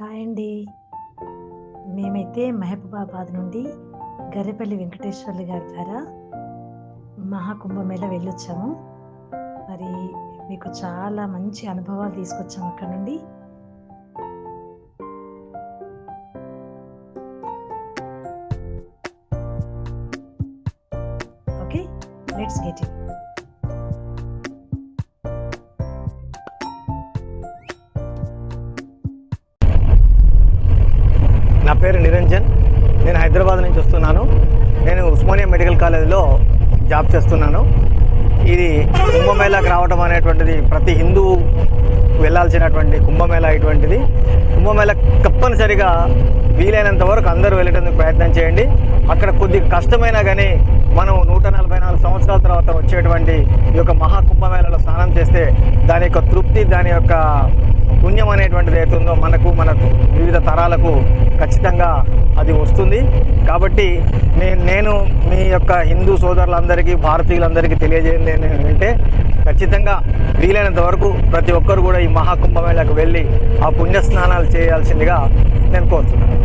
Hi అండి. మేమైతే మహబూబాబాద్ నుండి గర్రెపల్లి వెంకటేశ్వర్లు గారి ద్వారా మహాకుంభమేళ వెళ్ళొచ్చాము. మరి మీకు చాలా మంచి అనుభవాలు తీసుకొచ్చాము అక్కడ నుండి. ఓకే లెట్స్ గెట్ ఇట్ నా పేరు నిరంజన్. నేను హైదరాబాద్ నుంచి వస్తున్నాను. నేను ఉస్మానియా మెడికల్ కాలేజీలో జాబ్ చేస్తున్నాను. ఇది కుంభమేళాకి రావడం అనేటువంటిది ప్రతి హిందూ వెళ్ళాల్సినటువంటి కుంభమేళా ఇటువంటిది. కుంభమేళా తప్పనిసరిగా వీలైనంత వరకు అందరూ వెళ్ళేటందుకు ప్రయత్నం చేయండి. అక్కడ కొద్ది కష్టమైనా కానీ మనం నూట నలభై నాలుగు సంవత్సరాల తర్వాత వచ్చేటువంటి ఈ యొక్క మహాకుంభమేళలో స్నానం చేస్తే దాని యొక్క తృప్తి దాని యొక్క పుణ్యం అనేటువంటిది ఏతుందో మనకు మన వివిధ తరాలకు ఖచ్చితంగా అది వస్తుంది. కాబట్టి నేను నేను మీ యొక్క హిందూ సోదరులందరికీ భారతీయులందరికీ తెలియజేయండి ఏంటంటే ఖచ్చితంగా వీలైనంత వరకు ప్రతి ఒక్కరు కూడా ఈ మహాకుంభమేళకు వెళ్ళి ఆ పుణ్య స్నానాలు చేయాల్సిందిగా నేను కోరుతున్నాను.